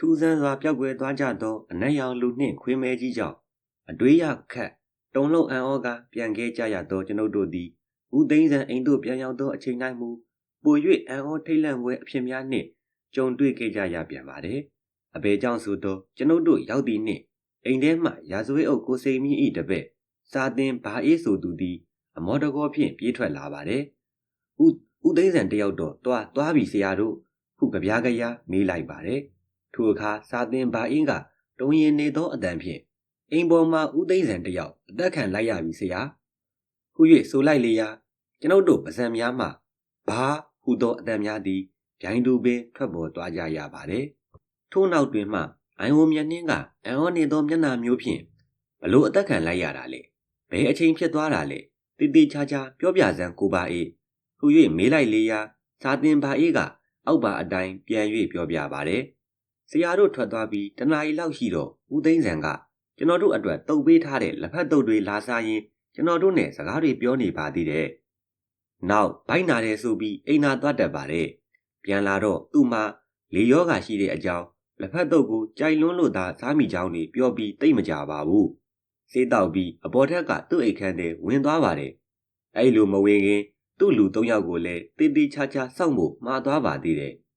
ထူးဆန်းစွာပျောက်ကွယ်သွားကြသောအနက်ရောင်လူနှင့်ခွေးမဲကြီးကြောင့်အတွေးရခတ်တုံလုံးအံ့ဩကားပြန်ခဲ့ကြရသောကျွန်ုပ်တို့သည်ဦးသိန်းစံအိမ်သို့ပြန်ရောက်သောအချိန်တိုင်းမူပို၍အံ့ဩထိတ်လန့်ပွဲအဖြစ်များနှင့်ကြုံတွေ့ခဲ့ကြရပြန်ပါတယ်။အဘယ်ကြောင့်ဆိုသောကျွန်ုပ်တို့ရောက်သည့်နှင့်အိမ်ထဲမှရာဇဝဲအုပ်ကိုစိန်မြင့်၏တပည့်စာသင်ဘာအေးဆိုသူသည် အမောတကောဖြင့်ပြေးထွက်လာပါတယ်။ဦးဦးသိန်းစံတယောက်တော့တွားတွားပြီဆရာတို့ဟုကြပြားကြရာမေးလိုက်ပါတယ်။ ထိုအခါစာသင်ဘာအင်းကတုံရင်နေသောအတန်ဖြင့်အိမ်ပေါ်မှာဦးသိန်းစံတယောက်အသက်ခံလိုက်ရပြီဆရာ။ဟု၍ဆိုလိုက်လေရာကျွန်ုပ်တို့ပဇံများမှဘာဟုသောအတန်များသည်ဗျိုင်းတူပင်ထွက်ပေါ်သွားကြရပါတယ်။ထို့နောက်တွင်မှအိုင်ဝမျက်နှင်းကအံ့ဩနေသောမျက်နှာမျိုးဖြင့်ဘလို့အသက်ခံလိုက်ရတာလဲ။ဘယ်အချိန်ဖြစ်သွားတာလဲ။တိတိချာချာပြောပြစမ်းကိုပါအေး။ဟူ၍မေးလိုက်လေရာစာတင်ပါအေးကအောက်ပါအတိုင်းပြန်၍ပြောပြပါတယ်။ ဆရာတို့ထွက်သွားပြီးတနားရီလောက်ရှိတော့ဦးသိန်းစံကကျွန်တော်တို့အတွက်တုပ်ပေးထားတဲ့လက်ဖက်တုပ်တွေလာစားရင်ကျွန်တော်တို့နဲ့စကားတွေပြောနေပါသေးတယ်။နောက်ဘိုက်နာတယ်ဆိုပြီးအိမ်နာသွားတတ်ပါတယ်။ပြန်လာတော့သူ့မှာလေယောဂါရှိတဲ့အကြောင်းလက်ဖက်တုပ်ကိုကြိုင်လွန်းလို့သာစားမိကြောင်းတွေပြောပြီးတိတ်မကြပါဘူး။စေးတောက်ပြီးအပေါ်ထက်ကသူ့အိတ်ခမ်းထဲဝင်သွားပါတယ်။အဲ့လိုမဝင်ခင်သူ့လူ၃ယောက်ကိုလည်းတေးသေးချာချာစောင့်ဖို့မှာသွားပါသေးတယ်။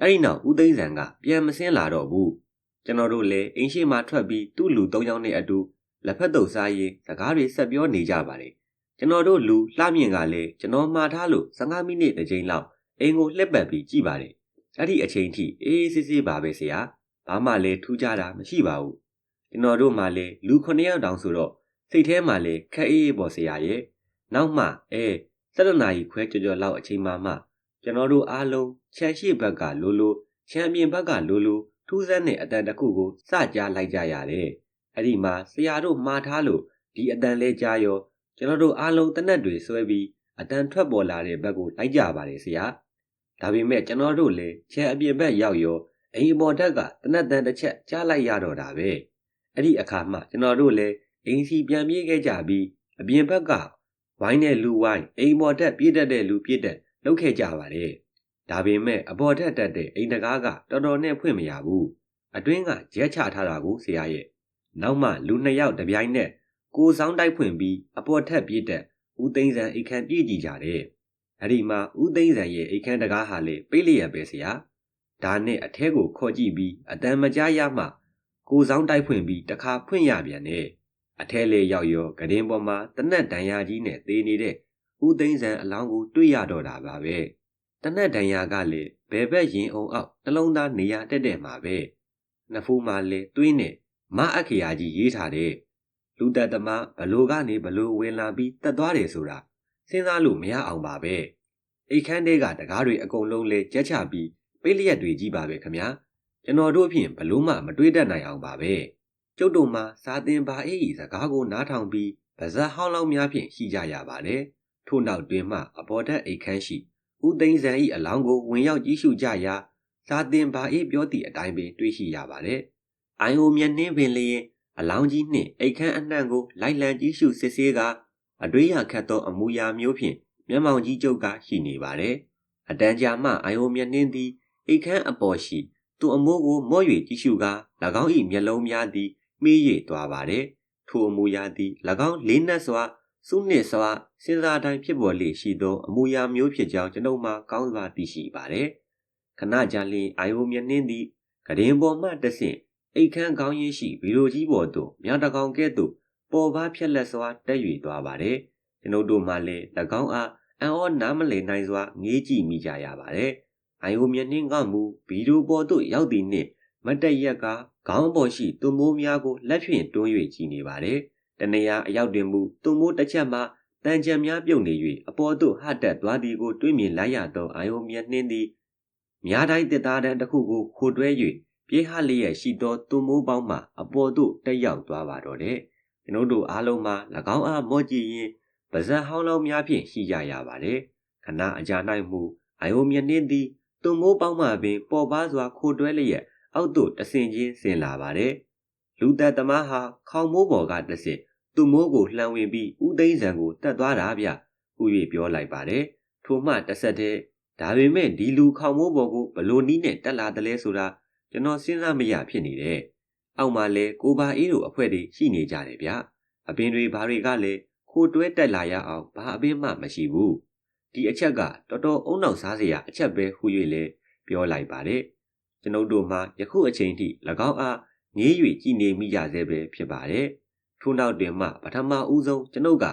အဲ့ဒီနောက်ဦးသိန်းစံကပြန်မစင်းလာတော့ဘူး။ကျွန်တော်တို့လည်းအိမ်ရှိမှထွက်ပြီးသူ့လူ၃ယောက်နဲ့အတူလက်ဖက်တုပ်စားရင်စကားတွေဆက်ပြောနေကြပါတယ်။ကျွန်တော်တို့လူလှမြင့်ကလည်းကျွန်တော်မှားထားလို့15မိနစ်တစ်ချိန်လောက်အိမ်ကိုလှည့်ပတ်ပြီးကြည့်ပါတယ်။အဲ့ဒီအချိန်ထိအေးအေးဆေးဆေးပါပဲဆရာ။ဘာမှလည်းထူးခြားတာမရှိပါဘူး။ကျွန်တော်တို့မှလည်းလူ9ယောက်တောင်ဆိုတော့စိတ်ထဲမှာလည်းခက်အေးအေးပေါ်ဆရာရဲ့။နောက်မှအဲ7နာရီခွဲကြော်ကြော်လောက်အချိန်မှမှ ကျွန်တော်တို့အားလုံးချမ်းရှိဘက်ကလိုလိုချမ်းပြင်ဘက်ကလိုလိုထူးဆန်းတဲ့အတန်တစ်ခုကိုစကြားလိုက်ကြရတယ်။အဲ့ဒီမှာဆရာတို့မှားထားလို့ဒီအတန်လဲကြားရောကျွန်တော်တို့အားလုံးတနက်တွေဆွဲပြီးအတန်ထွက်ပေါ်လာတဲ့ဘက်ကိုလိုက်ကြပါတယ်ဆရာ။ဒါပေမဲ့ကျွန်တော်တို့လည်းချဲအပြင်ဘက်ရောက်ရောအိမ်ပေါ်ထက်ကတနက်တန်တစ်ချက်ကြားလိုက်ရတော့တာပဲ။အဲ့ဒီအခါမှကျွန်တော်တို့လည်းအိမ်စီပြန်ပြေးခဲ့ကြပြီးအပြင်ဘက်ကဝိုင်းတဲ့လူဝိုင်းအိမ်ပေါ်တက်ပြေးတတ်တဲ့လူပြေးတက် လုပ်ခဲ့ကြပါတယ်။ဒါပေမဲ့အပေါ်ထက်တက်တဲ့အိမ်တကားကတော်တော်နဲ့ဖွင့်မရဘူး။အတွင်းကရဲချထားတာကိုဆရာရဲ့နောက်မှလူနှစ်ယောက်တပြိုင်နက်ကိုဆောင်တိုက်ဖွင့်ပြီးအပေါ်ထက်ပြေးတက်ဦးသိန်းစံအိတ်ခမ်းပြေးကြည့်ကြတယ်။အဲ့ဒီမှာဦးသိန်းစံရဲ့အိတ်ခမ်းတကားဟာလေပိတ်လျက်ပဲဆရာ။ဒါနဲ့အထဲကိုခေါ်ကြည့်ပြီးအတန်မကြားရမှကိုဆောင်တိုက်ဖွင့်ပြီးတခါဖွင့်ရပြန်တယ်။အထဲလေရောက်ရောဂဒင်းပေါ်မှာတနက်ဒဏ်ရာကြီးနဲ့သေနေတဲ့ ဦးသိန်းစံအလောင်းကိုတွေ့ရတော့တာပါပဲ။တနက်ဒဏ်ရာကလည်းဘယ်ဘက်ရင်အောင်အောက်နှလုံးသားနေရာတက်တဲ့မှာပဲ။နှစ်ဖူးမှလည်းသွေးနဲ့မအခရာကြီးရေးထားတဲ့လူသက်သမားဘလို့ကနေဘလို့ဝင်လာပြီးတက်သွားတယ်ဆိုတာစဉ်းစားလို့မရအောင်ပါပဲအိတ်ခမ်းတဲကတကားတွေအကုန်လုံးလဲကြက်ချပြီးပိတ်လျက်တွေကြီးပါပဲခမညာကျွန်တော်တို့ဖြင့်ဘလို့မှမတွေးတတ်နိုင်အောင်ပါပဲကျုပ်တို့မှာစာသင်ပါအေးစကားကိုနားထောင်ပြီးပါဇက်ဟောင်းလောင်းများဖြင့်ရှိကြရပါတယ် ထို့နောက်တွင်မှအပေါ်ထက်အိတ်ခမ်းရှိဦးသိန်းစံ၏အလောင်းကိုဝင်ရောက်ကြည့်ရှုကြရာစာသင်ပါအေးပြောသည့်အတိုင်းပင်တွေးရှိရပါတယ်အိုင်အိုမျက်နှင်းပင်လျင်အလောင်းကြီးနှင့်အိတ်ခမ်းအနှံ့ကိုလိုက်လံကြည့်ရှုစစ်ဆေးကအတွေးရခတ်သောအမူအရာမျိုးဖြင့်မျက်မှောင်ကြီးကျုပ်ကရှိနေပါတယ်။အတန်ကြာမှအိုင်အိုမျက်နှင်းသည်အိတ်ခမ်းအပေါ်ရှိသူ့အမိုးကိုမော့၍ကြည့်ရှုကာ၎င်း၏မျက်လုံးများသည်မေး၍သွားပါတယ်။ထိုအမူအရာသည်၎င်းလေးနက်စွာစုနှင့်စွာ စဉ်းစားတိုင်းဖြစ်ပေါ်လေရှိသောအမူအရာမျိုးဖြစ်ကြောင်းကျွန်ုပ်မှကောင်းစွာသိရှိပါတယ်။ခဏကြာလျင်အိုင်အိုမျက်နှင်းသည်ကရင်ပေါ်မှတဆင့်အိတ်ခမ်းကောင်းရင်းရှိဗီရိုကြီးပေါ်သို့မြောင်တကောင်ကဲ့သို့ပေါ်ပါဖြက်လက်စွာတက်၍သွားပါတယ်။ကျွန်ုပ်တို့မှလည်း၎င်းအားအံ့ဩနားမလည်နိုင်စွာငေးကြည့်မိကြရပါတယ်။အိုင်ဟိုမျက်နှင်းကမူဗီရိုပေါ်သို့ရောက်သည့်နှင့်မတ်တက်ရက်ကခေါင်းပေါ်ရှိသွမိုးများကိုလက်ဖြင့်တွန်း၍ကြည့်နေပါတယ်။တနေရာအရောက်တွင်မူသွမိုးတစ်ချက်မှ တန်ကြံများပြုတ်နေ၍အပေါ်သို့ဟတက်သွားသည်ကိုတွေးမြင်လိုက်ရသောအိုင်ဟိုမျက်နှင်းသည်များတိုင်းတစ်သားတန်းတစ်ခုကိုခိုတွဲ၍ပြေးဟလျက်ရှိသောသူမိုးပေါင်းမှအပေါ်သို့တက်ရောက်သွားပါတော့တယ်။ကျွန်ုပ်တို့အားလုံးမှာ၎င်းအားမော့ကြည့်ရင်ပါဇက်ဟောင်းလောင်းများဖြင့်ရှိကြရပါတယ်။ခဏအကြာ၌မူအိုင်ယိုမြနှင်းသည်သူမိုးပေါင်းမှပင်ပေါ်ပါစွာခိုတွဲလျက်အောက်သို့တဆင်ချင်းဆင်လာပါတယ်။လူသက်သမားဟာခေါင်မိုးပေါ်ကတဆင့် သူမိုးကိုလှမ်းဝင်ပြီးဥသိန်းဆန်ကိုတက်သွားတာဗျ။ဥ၍ပြောလိုက်ပါတယ်။ထိုမှတဆက်တည်းဒါပေမဲ့ဒီလူခေါင်မိုးပေါ်ကိုဘလို့နီးနဲ့တက်လာတယ်လဲဆိုတာကျွန်တော်စဉ်းစားမရဖြစ်နေတယ်အောက်မှာလဲကိုပါအေးတို့အဖွဲ့တွေရှိနေကြတယ်ဗျအပင်တွေဘာတွေကလည်းခိုတွဲတက်လာရအောင်ဘာအပင်မှမရှိဘူးဒီအချက်ကတော်တော်အုံနောက်စားစရာအချက်ပဲဟူ၍လဲပြောလိုက်ပါတယ်ကျွန်ုပ်တို့မှယခုအချိန်ထိ၎င်းအားငေး၍ကြည်နေမိကြဆဲပဲဖြစ်ပါတယ် ထို့နောက်တွင်မှပထမဦးဆုံးကျွန်ုပ်က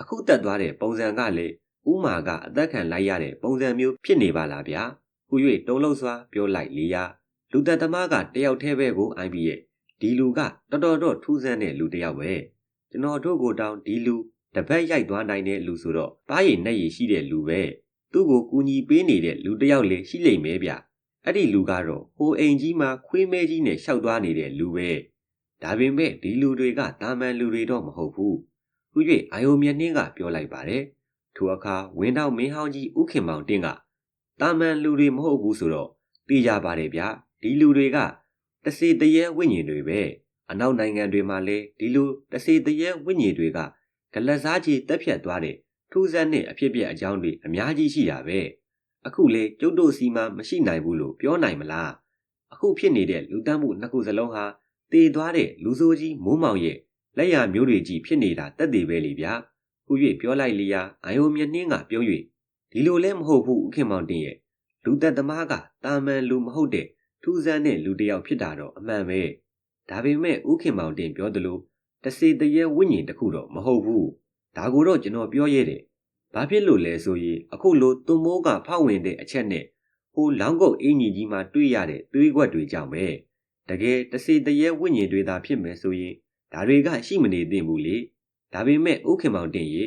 အခုတက်သွားတဲ့ပုံစံကလေဥမာကအသက်ခံလိုက်ရတဲ့ပုံစံမျိုးဖြစ်နေပါလားဗျာဟူ၍တုံးလုံးစွာပြောလိုက်လေရာလူသက်သမားကတယောက်တည်းပဲကိုအိုင်ပြီးရဲ့ဒီလူကတော်တော်တော့ထူးဆန်းတဲ့လူတယောက်ပဲကျွန်တော်တို့ကိုတောင်းဒီလူတပတ်ရိုက်သွားနိုင်တဲ့လူဆိုတော့ပါးရည်နဲ့ရည်ရှိတဲ့လူပဲသူ့ကိုကူညီပေးနေတဲ့လူတယောက်လည်းရှိလိမ့်မယ်ဗျအဲ့ဒီလူကတော့ဟိုအိမ်ကြီးမှာခွေးမဲကြီးနဲ့ရှောက်သွားနေတဲ့လူပဲ ဒါပေမဲ့ဒီလူတွေကတာမန်လူတွေတော့မဟုတ်ဘူးခု၍အာယုံမြတ်နှင်းကပြောလိုက်ပါတယ်ထိုအခါဝင်းတော်မင်းဟောင်းကြီးဥခင်မောင်တင်းကတာမန်လူတွေမဟုတ်ဘူးဆိုတော့သိကြပါတယ်ဗျဒီလူတွေကတစေတရေဝိညာဉ်တွေပဲအနောက်နိုင်ငံတွေမှာလည်းဒီလိုတစေတရေဝိညာဉ်တွေကဂလက်စားကြီးတက်ဖြတ်သွားတဲ့ထူးဆန်းတဲ့အဖြစ်ပြက်အကြောင်းတွေအများကြီးရှိတာပဲအခုလေကျုပ်တို့စီမှာမရှိနိုင်ဘူးလို့ပြောနိုင်မလားအခုဖြစ်နေတဲ့လူတန်းမှုနှစ်ခုစလုံးဟာ တည်သွားတဲ့လူဆိုးကြီးမိုးမောင်ရဲ့လက်ရမျိုးတွေကြီးဖြစ်နေတာတက်သေးပဲလေဗျာခု၍ပြောလိုက်လျာအာယုံမြနှင်းကပြုံး၍ဒီလိုလဲမဟုတ်ဘူးဥခင်မောင်တင်ရဲ့လူသက်သမားကတာမန်လူမဟုတ်တဲ့ထူးဆန်းတဲ့လူတစ်ယောက်ဖြစ်တာတော့အမှန်ပဲဒါပေမဲ့ဥခင်မောင်တင်ပြောသလိုတစေတရေဝိညာဉ်တစ်ခုတော့မဟုတ်ဘူးဒါကိုတော့ကျွန်တော်ပြောရတဲ့ဘာဖြစ်လို့လဲဆိုရင်အခုလိုသွမိုးကဖောက်ဝင်တဲ့အချက်နဲ့ဟိုလောင်းကုတ်အင်ကြီးကြီးမှာတွေ့ရတဲ့သွေးကွက်တွေကြောင့်ပဲ တကယ်တစေတရေဝိညာဉ်တွေသာဖြစ်မယ်ဆိုရင်ဒါတွေကရှိမနေသင့်ဘူးလေဒါပေမဲ့ဥခင်မောင်တင်ရေ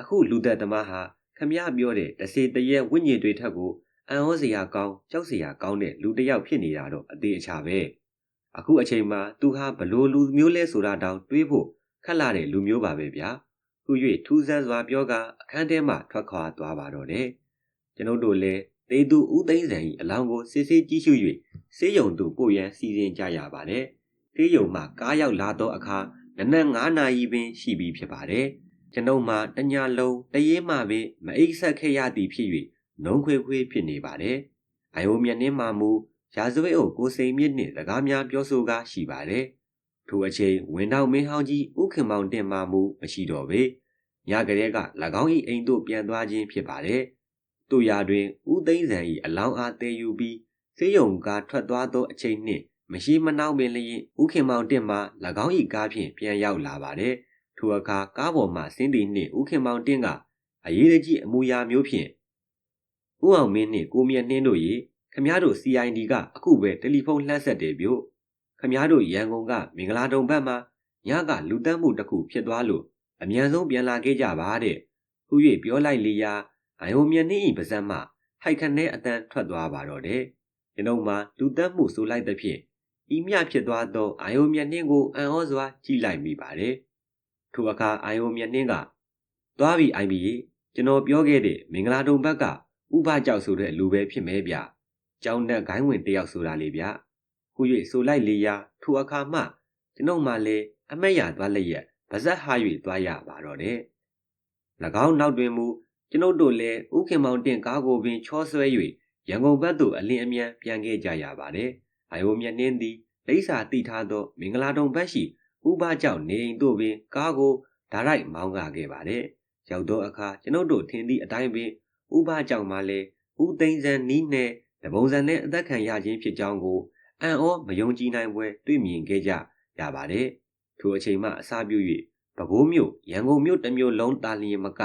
အခုလူသက်သမားဟာခမရပြောတဲ့တစေတရေဝိညာဉ်တွေထက်ကိုအံ့ဩစရာကောင်းကြောက်စရာကောင်းတဲ့လူတစ်ယောက်ဖြစ်နေတာတော့အသေးအချာပဲအခုအချိန်မှာသူဟာဘလို့လူမျိုးလဲဆိုတာတောင်တွေးဖို့ခက်လာတဲ့လူမျိုးပါပဲဗျာခု၍ထူးဆန်းစွာပြောကအခန်းထဲမှထွက်ခွာသွားပါတော့တယ်ကျွန်ုပ်တို့လည်း တေသူဦးသိန်းစံ၏အလောင်းကိုစစ်စစ်ကြည့်ရှု၍စေးရုံသူပို့ရန်စီစဉ်ကြရပါတယ်စေးရုံမှကားရောက်လာသောအခါနနက်9နာရီပင်ရှိပြီဖြစ်ပါတယ်ကျွန်ုပ်မှတညာလုံးတရေမှပင်မအိပ်ဆက်ခဲ့ရသည်ဖြစ်၍နုံခွေခွေဖြစ်နေပါတယ်။အယုံမျက်နှင်းမှမူရာဇဝတ်အုပ်ကိုစိန်မြင့်နှင့်စကားများပြောဆိုကားရှိပါတယ်။ထိုအချိန်ဝင်တော်မင်းဟောင်းကြီးဥခင်မောင်တင်မှမူမရှိတော့ပေ။ညကလေးက၎င်း၏အိမ်သို့ပြန်သွားခြင်းဖြစ်ပါတယ်။ တို့ရာတွင်ဥသိန်းစံ၏အလောင်းအားတည်ယူပြီးစေယုံကားထွက်သွားသောအချိန်နှင့်မရှိမနှောင်းပင်လျင်ဥခင်မောင်တင်မှ၎င်း၏ကားဖြင့်ပြန်ရောက်လာပါတယ်။ထိုအခါကားပေါ်မှဆင်းသည်နှင့်ဥခင်မောင်တင်ကအရေးတကြီးအမူအရာမျိုးဖြင့်ဦးအောင်မင်းနှင့်ကိုမြတ်နှင်းတို့ရေခမားတို့ CID ကအခုပဲတယ်လီဖုန်းလှမ်းဆက်တယ်ဗျို့ခမားတို့ရန်ကုန်ကမင်္ဂလာတုံဘက်မှာညကလူတက်မှုတစ်ခုဖြစ်သွားလို့အမြန်ဆုံးပြန်လာခဲ့ကြပါတဲ့ဟူ၍ပြောလိုက်လီယာ အယုံမြတ်နှင်း၏ပါဇက်မှဟိုက်ခနဲအတန်ထွက်သွားပါတော့တယ်ကျွန်ုပ်မှလူတက်မှုဆိုလိုက်တဲ့ဖြင့်ဤမြဖြစ်သွားသောအာယုံမြတ်နှင်းကိုအံ့ဩစွာကြည့်လိုက်မိပါတယ်ထိုအခါအာယုံမြတ်နှင်းကသွားပြီအိုင်ဘီကျွန်တော်ပြောခဲ့တဲ့မင်္ဂလာတုံဘက်ကဥပကြောက်ဆိုတဲ့လူပဲဖြစ်မဲဗျ။ကြောင်းနဲ့ဂိုင်းဝင်တယောက်ဆိုတာလေဗျ။ခု၍ဆိုလိုက်လေရာထိုအခါမှကျွန်ုပ်မှလည်းအမက်ရသွားလျက်ဗဇက်ဟာ၍သွားရပါတော့တယ်။၎င်းနောက်တွင်မူ ကျွန်ုပ်တို့လည်းဥခင်မောင်တင်ကားကိုပင်ချောဆွဲ၍ရန်ကုန်ဘက်သို့အလင်းအမြန်ပြန်ခဲ့ကြရပါတယ်။အယုံမြတ်နှင်းသည်လိပ်စာတိထားသောမင်္ဂလာတုံဘက်ရှိဥပကြောင့်နေအိမ်သို့ပင်ကားကိုဓာတ်ရိုက်မောင်းကားခဲ့ပါတယ်။ရောက်သောအခါကျွန်ုပ်တို့ထင်သည့်အတိုင်းပင်ဥပကြောင့်မှလည်းဦးသိန်းစံနီးနဲ့တပုံစံနဲ့အသက်ခံရခြင်းဖြစ်ကြောင်းကိုအံ့ဩမယုံကြည်နိုင်ပွဲတွေ့မြင်ခဲ့ကြရပါတယ်။ထိုအချိန်မှအစပြု၍ပဲခူးမြို့ရန်ကုန်မြို့တစ်မြို့လုံးတာလျင်မက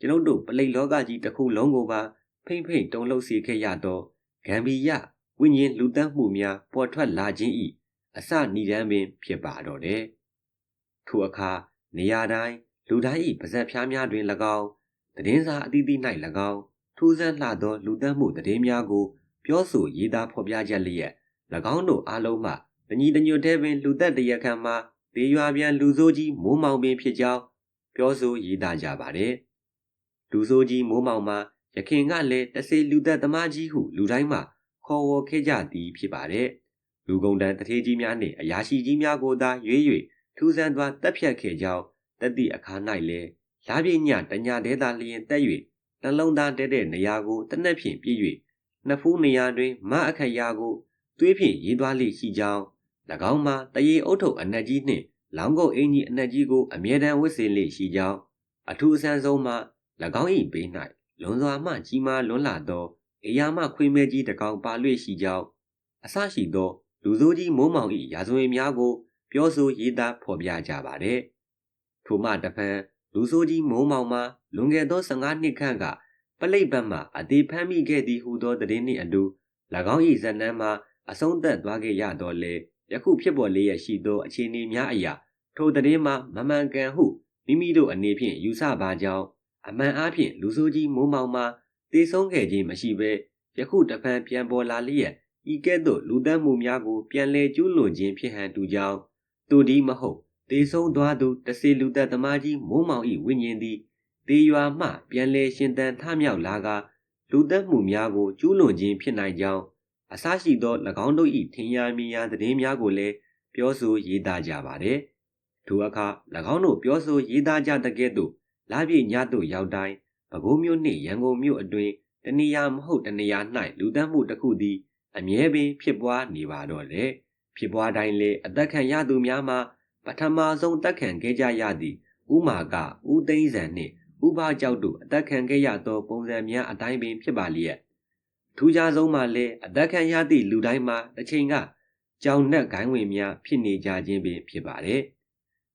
ကျွန်ုပ်တို့ပလိတ်လောကကြီးတစ်ခုလုံးကိုပါဖိမ့်ဖိမ့်တုံလှုပ်စေခဲ့ရသောဂမ်ဘီယဝိညာဉ်လူတန်းမှုများပေါ်ထွက်လာခြင်း၏အစဏိဒန်းပင်ဖြစ်ပါတော့တယ်။ထိုအခါနေရာတိုင်းလူတိုင်း၏ပါဇက်ဖျားများတွင်၎င်းသတင်းစာအသီးသီး၌၎င်းထူးဆန်းလှသောလူသတ်မှုသတင်းများကို ပြောဆိုရေးသားဖော်ပြချက်လျက်၎င်းတို့အားလုံးမှတညီတညွတ်တဲ့ပင်လူသက်တရခံမှာဒေရွာပြန်လူဆိုးကြီးမိုးမောင်ပင်ဖြစ်ကြောင်းပြောဆိုရေးသားကြပါတယ်။ လူဆိုးကြီးမိုးမောင်မှာရခင်ကလည်းတစေလူသက်သမားကြီးဟုလူတိုင်းမှခေါ်ဝေါ်ခဲ့ကြသည်ဖြစ်ပါတယ်။လူကုန်တန်းတထေးကြီးများနှင့်အရာရှိကြီးများကိုသာရွေး၍ထူးဆန်းစွာတက်ဖြတ်ခဲ့ကြောင်းတတိအခါ၌လည်းလာပြညတညာတဲသာလျင်တက်၍နှလုံးသားတဲတဲ့နေရာကိုတနက်ဖြင့်ပြည့်၍နှစ်ဖူးနေရာတွင်မအခရာကိုသွေးဖြင့်ရေးသွားလိရှိကြောင်း၎င်းမှာတရေအုတ်ထုပ်အနက်ကြီးနှင့်လောင်းကုတ်အင်ကြီးအနက်ကြီးကိုအမြဲတမ်းဝတ်စေလိရှိကြောင်းအထူးအဆန်းဆုံးမှာ၎ င်း၏ဘေး၌လွန်စွာမှကြီးမားလွန်းလာသောအေယာမခွေးမဲကြီးတစ်ကောင်ပါလွေရှိကြောင်းအဆရှိသော လူစိုးကြီးမိုးမောင်၏ရာဇဝင်များကို ပြောဆိုရေးသားဖော်ပြကြပါသည်ထို့မှတဖန်လူစိုးကြီးမိုးမောင်မှာလွန်ခဲ့သော15နှစ်ခန့်ကပလိတ်ဘတ်မှအသေးဖမ်းမိခဲ့သည်ဟုသောသတင်းနှင့်အတူ၎င်း၏ဇက်နန်းမှာအဆုံးသက်သွားခဲ့ရတော့လေယခုဖြစ်ပေါ်လျက်ရှိသောအခြေအနေများအရာထိုသတင်းမှာမမှန်ကန်ဟုမိမိတို့အနေဖြင့်ယူဆပါကြောင်း အမှန်အားဖြင့်လူဆိုးကြီးမိုးမောင်မှာတည်ဆုံးခဲ့ခြင်းမရှိဘဲယခုတဖန်ပြန်ပေါ်လာလျက်ဤကဲ့သို့လူတန်းမှုများကိုပြန်လည်ကျူးလွန်ခြင်းဖြစ်ဟန်တူကြောင်းသူဒီမဟုတ်တည်ဆုံးသွားသူတစေလူသက်သမားကြီးမိုးမောင်၏ဝိညာဉ်သည်တေရွာမှပြန်လည်ရှင်သန်ထမြောက်လာကလူသက်မှုများကိုကျူးလွန်ခြင်းဖြစ်နိုင်ကြောင်းအစရှိသော၎င်းတို့၏ထင်ရှားမြင်ရသတင်းများကိုလည်းပြောဆိုရေးသားကြပါသည်ထိုအခါ၎င်းတို့ပြောဆိုရေးသားကြတဲ့ကဲ့သို့ လာပြည့်ညသို့ရောက်တိုင်းပဲခူးမြို့နှင့်ရန်ကုန်မြို့အတွင်တနေရာမဟုတ်တနေရာ၌လူသတ်မှုတစ်ခုသည်အမြဲပင်ဖြစ်ပွားနေပါတော့လေဖြစ်ပွားတိုင်းလေအသက်ခံရသူများမှာပထမဆုံးတက်ခံခဲ့ကြရသည်ဥမာကဥသိန်းဇံနှင့်ဥပကြောက်တို့အသက်ခံခဲ့ရသောပုံစံများအတိုင်းပင်ဖြစ်ပါလျက်ထူးခြားဆုံးမှာလည်းအသက်ခံရသည့်လူတိုင်းမှာတစ်ချိန်ကကြောင်နှက်ဂိုင်းဝင်များဖြစ်နေကြခြင်းပင်ဖြစ်ပါတယ်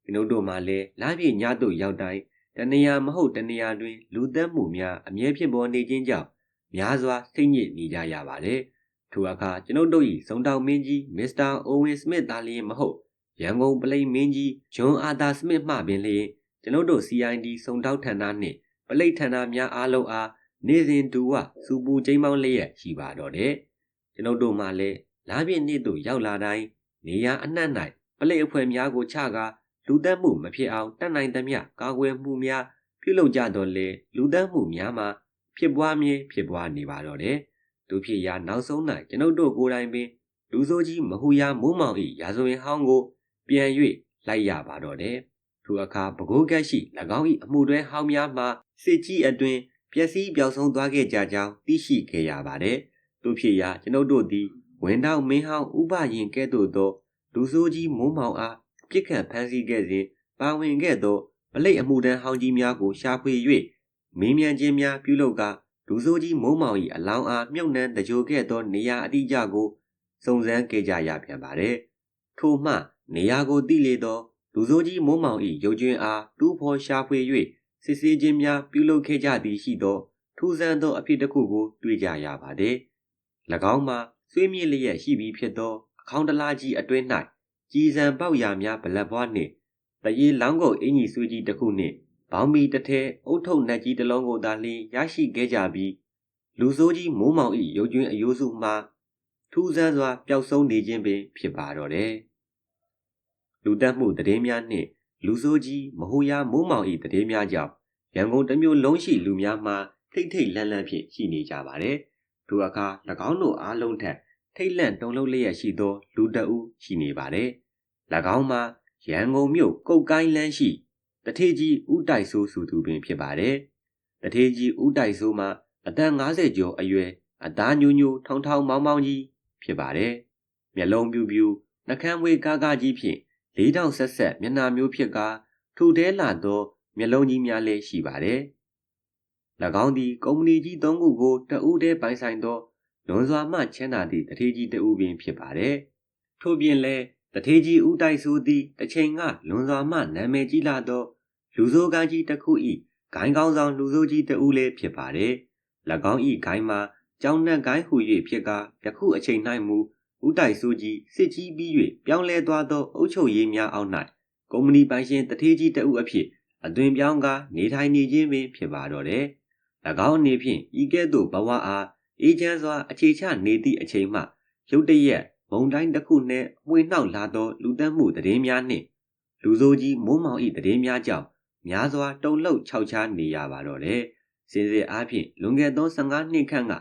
ကျွန်ုပ်တို့မှာလည်းလာပြည့်ညသို့ရောက်တိုင်း တနေရာမဟုတ်တနေရာတွင် လူသက်မှုများအမြဲဖြစ်ပေါ်နေခြင်းကြောင့်များစွာစိတ်ညစ်နေကြရပါတယ်။ထိုအခါကျွန်ုပ်တို့၏စုံတောင်မင်းကြီးမစ္စတာအိုဝင်စမစ်သားလျင်မဟုတ်ရန်ကုန်ပလိန်မင်းကြီးဂျွန်အာသာစမစ်မှပင်လျင်ကျွန်ုပ်တို့ CID စုံတောက်ဌာနနှင့်ပလိတ်ဌာနများအားလုံးအားနေစဉ်တူဝစူပူချိန်ပေါင်းလျက်ရှိပါတော့တယ်။ကျွန်ုပ်တို့မှလည်းလာပြည့်နေ့သို့ရောက်လာတိုင်းနေရာအနှံ့၌ပလိတ်အဖွဲ့များကိုချကာ လူသက်မှုမဖြစ်အောင်တတ်နိုင်သမျှကာကွယ်မှုများပြုလုပ်ကြတော့လေလူသက်မှုများမှာဖြစ်ပွားမြဲဖြစ်ပွားနေပါတော့တယ်။သူဖြစ်ရာနောက်ဆုံး၌ကျွန်ုပ်တို့ကိုယ်တိုင်ပင်လူဆိုးကြီးမဟူရာမိုးမောင်၏ရာဇဝင်ဟောင်းကို ပြန်၍လိုက်ရပါတော့တယ်။ထိုအခါပဲခူးကက်ရှိ၎င်း၏အမှုတွဲဟောင်းများမှစစ်ကြီးအတွင်ပျက်စီးပျောက်ဆုံးသွားခဲ့ကြကြောင်းသိရှိခဲ့ရပါတယ်။သူဖြစ်ရာကျွန်ုပ်တို့သည်ဝင်တောင်မင်းဟောင်းဥပရင်ကဲ့သို့သောလူဆိုးကြီးမိုးမောင်အား ပြစ်ခတ်ဖမ်းဆီးခဲ့စဉ်ပါဝင်ခဲ့သောဗလိတ်အမှုတန်းဟောင်းကြီးများကိုရှာဖွေ၍မင်းမြန်ခြင်းများပြုလုပ်ကလူဆိုးကြီးမုံမောင်၏အလောင်းအားမြုပ်နှံတကြိုခဲ့သောနေရာအတိအကျကိုစုံစမ်းခဲ့ကြရပြန်ပါတယ်။ထို့မှနေရာကိုသိလေသောလူဆိုးကြီးမုံမောင်၏ရုပ်ကျွင်းအားတူးဖော်ရှာဖွေ၍စစ်ဆေးခြင်းများပြုလုပ်ခဲ့ကြသည်ရှိသောထူးဆန်းသောအဖြစ်တစ်ခုကိုတွေ့ကြရပါတယ်။၎င်းမှာဆွေးမြေ့လျက်ရှိပြီးဖြစ်သောအခေါင်တလားကြီးအတွင်း၌ ကြည်စံပေါက်ရာများဗလက်ဘွားနှင့်တရေလောင်းကုတ်အင်ကြီးဆွေးကြီးတစ်ခုနှင့်ဘောင်းမီတစ်ထဲအုတ်ထုပ်နက်ကြီးတစ်လုံးကိုသာလျှင်ရရှိခဲ့ကြပြီးလူဆိုးကြီးမိုးမောင်၏ရုပ်ကျွင်းအယိုးစုမှထူးဆန်းစွာပျောက်ဆုံးနေခြင်းပင်ဖြစ်ပါတော့တယ်။လူတက်မှုတည်င်းများနှင့်လူဆိုးကြီးမဟူရာမိုးမောင်၏တည်င်းများကြောင့်ရန်ကုန်တစ်မျိုးလုံးရှိလူများမှထိတ်ထိတ်လန့်လန့်ဖြင့်ရှိနေကြပါတယ်။ထိုအခါ၎င်းတို့အားလုံးထက်ထိတ်လန့်တုန်လှုပ်လျက်ရှိသော လူတအုပ်ရှိနေပါတယ်။၎ င်းမှာရန်ကုန်မြို့ကုတ်ကိုင်းလမ်းရှိတထေကြီးဦးတိုက်ဆိုးဆိုသူပင်ဖြစ်ပါတယ်။တထေကြီးဦးတိုက်ဆိုးမှာအသက်50ကျော်အရွယ်အသားညိုညိုထောင်ထောင်မောင်းမောင်းကြီးဖြစ်ပါတယ်။မျက်လုံးပြူပြူနှကမ်းမွေးကားကားကြီးဖြင့်လေးတောင်ဆက်ဆက်မျက်နှာမျိုးဖြစ်ကာထူတဲလာသောမျက်လုံးကြီးများလည်းရှိပါတယ်။၎င်းသည်ကုမ္ပဏီကြီးသုံးခုကိုတဦးတည်းပိုင်ဆိုင်သောလွန်စွာမှချမ်းသာသည့်တထေကြီးတဦးပင်ဖြစ်ပါတယ်။ထို့ပြင်လည်း တထေကြီးဦးတိုက်ဆိုသည်တစ်ချိန်ကလွန်စွာမှနာမည်ကြီးလာသောလူဆိုးကကြီးတစ်ခု၏ဂိုင်းကောင်းဆောင်လူဆိုးကြီးတဦးလည်းဖြစ်ပါတယ်။၎င်း၏ဂိုင်းမှာကြောင်နှံ့ဂိုင်းဟူ၍ဖြစ်ကာယခုအချိန်၌မူဦးတိုက်ဆိုကြီးစစ်ကြီးပြီး၍ပြောင်းလဲသွားသောအုပ်ချုပ်ရေးများအောက်၌ကုမ္ပဏီပိုင်ရှင်တထေကြီးတဦးအဖြစ်အသွင်ပြောင်းကာနေထိုင်နေခြင်းပင်ဖြစ်ပါတော့တယ်။၎င်းအနေဖြင့်ဤကဲ့သို့ဘဝအားအေးချမ်းစွာအခြေချနေသည့်အချိန်မှရုတ်တရက် မုံတိုင်းတစ်ခုနှင့်မှွေနှောက်လာသော လူသက်မှုတည်င်းများနှင့် လူဆိုးကြီးမိုးမောင်၏တည်င်းများကြောင့်များစွာတုန်လှုပ်ခြောက်ခြားနေရပါတော့တယ်။စင်စစ်အားဖြင့်လွန်ခဲ့သော15နှစ်ခန့်က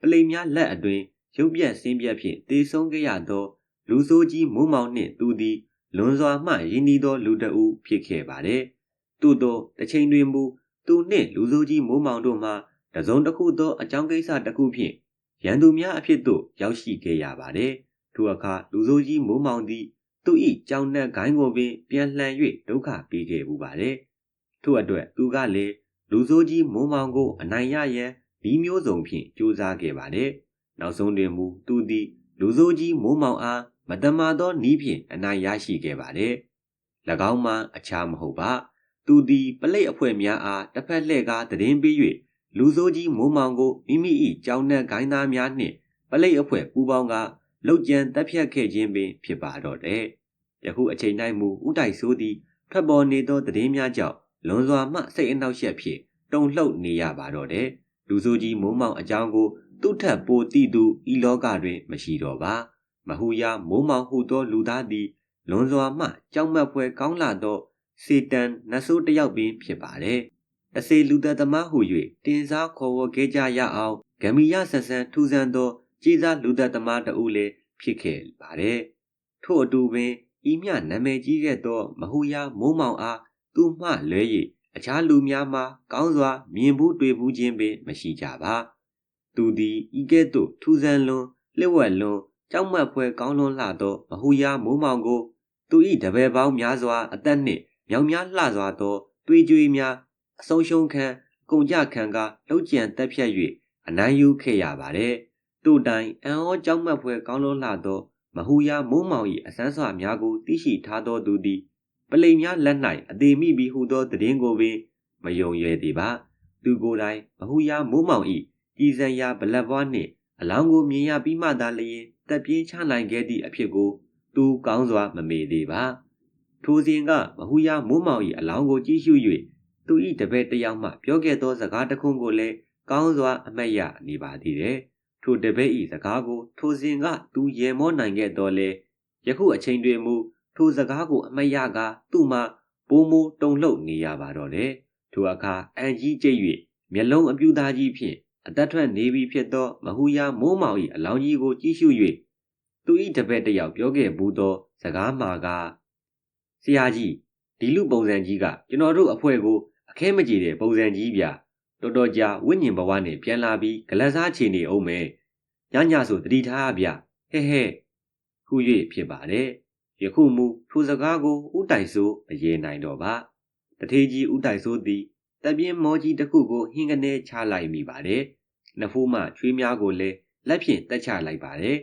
ပလိမ်များလက်အတွင်ရုပ်ပြက်ဆင်းပြက်ဖြင့်တေဆုံးခဲ့ရသော လူဆိုးကြီးမိုးမောင်နှင့်သူသည်လွန်စွာမှရင်းနှီးသောလူတအုပ်ဖြစ်ခဲ့ပါတယ်။သို့သောတစ်ချိန်တွင်မူသူနှင့်လူဆိုးကြီးမိုးမောင်တို့မှတစုံတစ်ခုသောအကြောင်းကိစ္စတစ်ခုဖြင့်ရန်သူများအဖြစ်သို့ရောက်ရှိခဲ့ရပါတယ်။ ထိုအခါလူဆိုးကြီးမိုးမောင်သည်သူ၏ကြောင်နှက်ဂိုင်းကိုပင်ပြန်လှန်၍ဒုက္ခပေးခဲ့ပူပါတယ်ထို့အတွက်သူကလည်းလူဆိုးကြီးမိုးမောင်ကိုအနိုင်ရရန်ဒီမျိုးစုံဖြင့်ကြိုးစားခဲ့ပါတယ်နောက်ဆုံးတွင်မူသူသည်လူဆိုးကြီးမိုးမောင်အားမတမာသောနီးဖြင့်အနိုင်ရရှိခဲ့ပါတယ်၎င်းမှအခြားမဟုတ်ပါသူသည်ပလိတ်အဖွဲ့များအားတစ်ဖက်လှည့်ကားတည်င်းပေး၍လူဆိုးကြီးမိုးမောင်ကိုမိမိ၏ကြောင်နှက်ဂိုင်းသားများနှင့်ပလိတ်အဖွဲ့ပူးပေါင်းက လောက်ကျန်တက်ဖြတ်ခဲ့ခြင်းပင်ဖြစ်ပါတော့တယ်။ယခုအချိန်၌မူဥတိုက်ဆိုးသည်ထွက်ပေါ်နေသောတည်င်းများကြောင့်လွန်စွာမှစိတ်အနှောက်အယှက်ဖြင့်တုန်လှုပ်နေရပါတော့တယ်။လူဆိုးကြီးမိုးမောင်အကြောင်းကိုသူ့ထက်ပိုတိသူဤလောကတွင်မရှိတော့ပါ။မဟူရမိုးမောင်ဟုသောလူသားသည်လွန်စွာမှကြောက်မက်ဖွယ်ကောင်းလာသောစေတန်နတ်ဆိုးတစ်ယောက်ပင်ဖြစ်ပါတယ်။တစေလူသက်သမားဟု၍တင်စားခေါ်ဝေါ်ခဲ့ကြရအောင်ဂမီယဆန်ဆန်ထူးဆန်းသော ကြေးစားလူသက်သမားတဦးလည်းဖြစ်ခဲ့ပါတယ်။ထို့အတူပင်ဤမြနာမည်ကြီးခဲ့သော မဟူယာမိုးမောင်အားသူမှလွဲ၍အခြားလူများမှာကောင်းစွာ မြင်ဘူးတွေ့ဘူးခြင်းပင်မရှိကြပါ။သူသည်ဤကဲ့သို့ထူးဆန်းလွန်လျှက်ဝက်လွန်ကြောက်မက်ဖွယ်ကောင်းလွန်လှသောမဟူယာမိုးမောင်ကိုသူ၏တပည့်ပေါင်းများစွာအသက်နှင့်မြောင်များလှစွာသောတွေးကြွေးများအဆုံးရှုံးခံကုန်ကြခံကလှုပ်ကြံတက်ဖြတ်၍အနိုင်ယူခဲ့ရပါတယ်။ တို့တိုင်အံ့ဩကြောက်မက်ဖွယ်ကောင်းလွန်လှသောမဟူယာမိုးမောင်၏အစမ်းစွာများကိုသိရှိထားသောသူသည်ပလိမ်များလက်၌အသေးမိပြီးဟုသောတည်င်းကိုပင်မယုံရဲသည်ပါ။သူကိုယ်တိုင်မဟူယာမိုးမောင်၏ကြီးစံရာဗလက်ဘွားနှင့်အလောင်းကိုမြင်ရပြီးမှသာလျှင်တက်ပြင်းချနိုင်ခဲ့သည့်အဖြစ်ကိုသူကောင်းစွာမမေ့သေးပါထိုစဉ်ကမဟူယာမိုးမောင်၏အလောင်းကိုကြည့်ရှု၍သူ၏တပည့်တယောက်မှပြောခဲ့သောစကားတစ်ခုကိုလည်းကောင်းစွာအမတ်ရနေပါသေးတယ် ထိုတပည့်၏စကားကိုထိုစဉ်ကသူရေမောနိုင်ခဲ့တော်လေယခုအချိန်တွင်မူထိုစကားကိုအမတ်ရကသူ့မှပိုးမိုးတုံလှုပ်နေရပါတော့တယ်ထိုအခါအန်ကြီးကျိတ်၍မျက်လုံးအပြူသားကြီးဖြင့်အသက်ထွက်နေပြီဖြစ်သောမဟူယာမိုးမောင်၏အလောင်းကြီးကိုကြည့်ရှု၍သူ၏တပည့်တယောက်ပြောခဲ့ဘူးသော စကားမှာကဆရာကြီးဒီလူပုံစံကြီးကကျွန်တော်တို့အဖွဲ့ကိုအခဲမကြေတဲ့ပုံစံကြီးဗျ တော်တော်ကြာဝိညာဉ်ဘဝနဲ့ပြန်လာပြီးဂလက်စားချေနေအောင်မယ်ညညဆိုတတိထားဗျဟဲဟဲခု၍ဖြစ်ပါတယ်ယခုမူထိုစကားကိုဥတိုင်ဆိုအရေးနိုင်တော့ပါတထေးကြီးဥတိုင်ဆိုသည်တပြင်းမောကြီးတစ်ခုကိုဟင်းကနေချလိုက်မိပါတယ်နဖူးမှချွေးများကိုလည်းလက်ဖြင့်တက်ချလိုက်ပါတယ်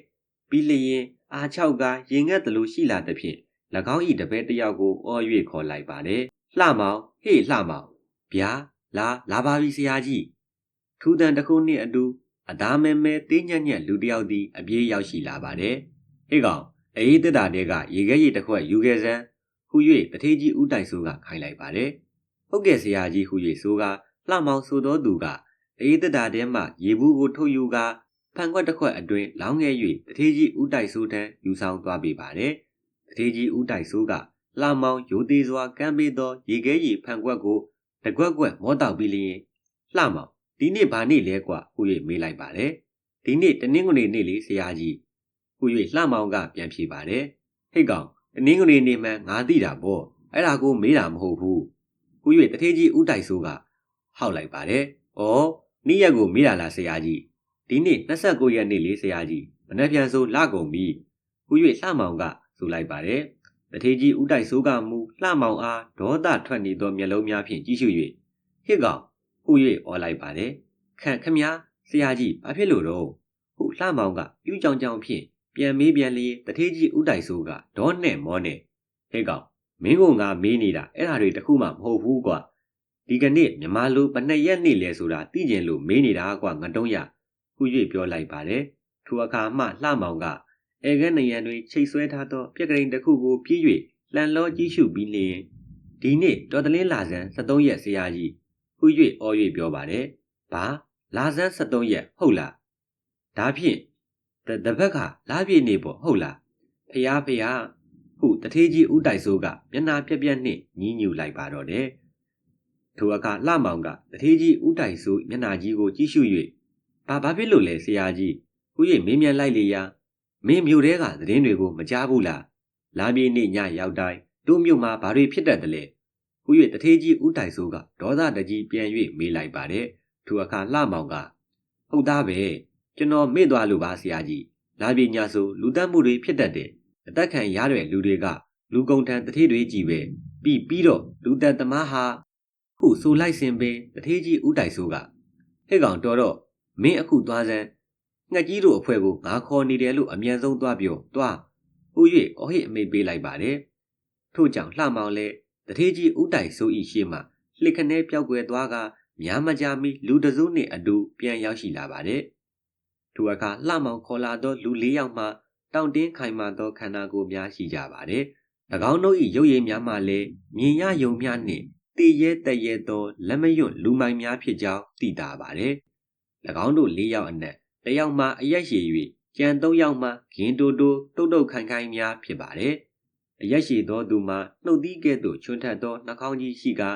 ပြီးလျင်အာချောက်ကရင်ငတ်သလိုရှိလာသဖြင့်၎င်း၏တပည့်တယောက်ကိုအော်၍ခေါ်လိုက်ပါတယ်။လှမောင်ဟေ့လှမောင်ဗျာ လာလာပါပြီဆရာကြီးထူးတန်တစ်ခုနှင့်အတူအသားမဲမဲတင်းညံ့ညံ့လူတစ်ယောက်သည်အပြေးရောက်ရှိလာပါတယ်။ဟေ့ကောင်အေးတက်တာတဲကရေခဲရေတစ်ခွက်ယူခဲ့စမ်းဟူ၍တထေးကြီးဦးတိုင်ဆိုးကခိုင်းလိုက်ပါတယ်။ဟုတ်ကဲ့ဆရာကြီးဟူ၍ဆိုကလှမောင်ဆိုသောသူကအေးတက်တာတဲမှရေဘူးကိုထုတ်ယူကဖန်ခွက်တစ်ခွက်အတွင်းလောင်းငယ်၍တထေးကြီးဦးတိုက်ဆိုးထံယူဆောင်သွားပေးပါတယ်။တထေးကြီးဦးတိုက်ဆိုးကလှမောင်ရိုသေးစွာကမ်းပေးသောရေခဲရီဖန်ခွက်ကို တကွက်ကွက်မောတောက်ပြီးလျင်လှမောင်ဒီနေ့ဘာနေ့လဲကွာဟူ၍မေးလိုက်ပါတယ်။ဒီနေ့တနင်္ဂနွေနေ့လေဆရာကြီးဟူ၍လှမောင်ကပြန်ဖြေပါတယ်။ဟိတ်ကောင်တနင်္ဂနွေနေ့မှငါသိတာပေါ့အဲ့ဒါကိုမေးတာမဟုတ်ဘူး။ဟူ၍တထေးကြီးဦးတိုက်ဆိုးကဟောက်လိုက်ပါတယ်။ဩနေ့ရက်ကိုမေးတာလားဆရာကြီးဒီနေ့29ရက်နေ့လေးဆရာကြီးမနှက်ပြန်ဆိုလကုန်ပြီဟူ၍လှမောင်ကဆိုလိုက်ပါတယ် တထေးကြီးဥတိုက်ဆိုးကမူလှမောင်အားဒေါသထွက်နေသောမျက်လုံးများဖြင့်ကြည့်ရှု၍ဟစ်ကောင်ဟူ၍អော်လိုက်ပါတယ်ခန့်ခမည်းဆရာကြီးဘာဖြစ်လို့တော့ဟုလှမောင်ကပြူးကြောင်ကြောင်ဖြင့်ပြန်မေးပြန်လျင်တထေးကြီးဥတိုက်ဆိုးကဒေါနဲ့မောနဲ့ဟဲ့ကောင်မင်းကငါမေးနေတာအဲ့ဒါတွေတခုမှမဟုတ်ဘူးကွာဒီကနေ့မြမလိုဘနှစ်ရက်နေ့လဲဆိုတာသိကျင်လို့မေးနေတာကွာငတုံးရဟု၍ပြောလိုက်ပါတယ်။ထိုအခါမှလှမောင်က အဲကဲနရံတွင်ချိတ်ဆွဲထားသောပြက်ကလေးတစ်ခုကိုပြေး၍လှန်လောကြည့်ရှုပြီးလျင်ဒီနေ့တော်တလင်းလာဆန်း73ရက်ဆရာကြီးဟု၍အော်၍ပြောပါတယ်။ဘာလာဆန်း73ရက်ဟုတ်လား။ဒါဖြင့်တပတ်ကလာပြည့်နေပေါ့ဟုတ်လား။ဖျားဖျားဟုတထေးကြီးဥတိုက်ဆိုးကမျက်နာပြက်ပြက်နှင့်ညီးညူလိုက်ပါတော့တယ်။ထိုအခါလှမောင်ကတထေးကြီးဥတိုက်ဆိုးမျက်နာကြီးကိုကြည့်ရှု၍ဘာဘာဖြစ်လို့လဲဆရာကြီးခုရိမင်းမြန်လိုက်လေရာ မင်းမြို့ထဲကသတင်းတွေကိုမကြားဘူးလားလာပြေးနေ့ညရောက်တိုင်းတို့မြို့မှာဘာတွေဖြစ်တတ်တယ်လဲခုရိတထေးကြီးဦးတိုင်ဆိုးကဒေါသတကြီးပြန်၍မေးလိုက်ပါတယ်သူအခါလှမောင်ကဟုတ်သားပဲကျွန်တော်မေ့သွားလို့ပါဆရာကြီးလာပညာဆိုလူတတ်မှုတွေဖြစ်တတ်တယ်အသက်ခံရတဲ့လူတွေကလူကုန်ထံတထေးတွေကြည့်ပဲပြီးပြီးတော့လူသက်သမားဟာခုဆိုလိုက်စင်ပင်တထေးကြီးဥတိုင်ဆိုးကဟဲ့ကောင်တော်တော့မင်းအခုသွားစမ်း ငှက်ကြီးတို့အဖွဲကိုငါခေါ်နေတယ်လို့အမြန်ဆုံးသွားပြောသွားဥ၍အော်ဟစ်အမိတ်ပေးလိုက်ပါတယ်ထို့ကြောင့်လှမောင်လဲတထေးကြီးဥတိုင်ဆိုးဤရှေ့မှလှစ်ခနဲပြောက်ွယ်သွားကများမကြမီလူတစုနှင့်အတူပြန်ရောက်ရှိလာပါတယ်ထိုအခါလှမောင်ခေါ်လာသောလူ၄ယောက်မှတောင့်တင်းခိုင်မာသောခန္ဓာကိုယ်များရှိကြပါတယ်၎င်းတို့၏ရုပ်ရည်များမှလည်းမြင်ရယုံများနှင့်တည်ရဲတရဲသောလက်မရွံ့လူမိုင်များဖြစ်ကြောင်းသိတာပါတယ်၎င်းတို့၄ယောက်အနက် တယောက်မှအရက်ရှည်၍ကြံ၃ယောက်မှဂင်တိုတိုတုတ်တုတ်ခိုင်ခိုင်များဖြစ်ပါတယ်အရက်ရှည်သောသူမှာနှုတ်သီးကဲ့သို့ချွန်းထက်သောနှာခေါင်းကြီးရှိကာ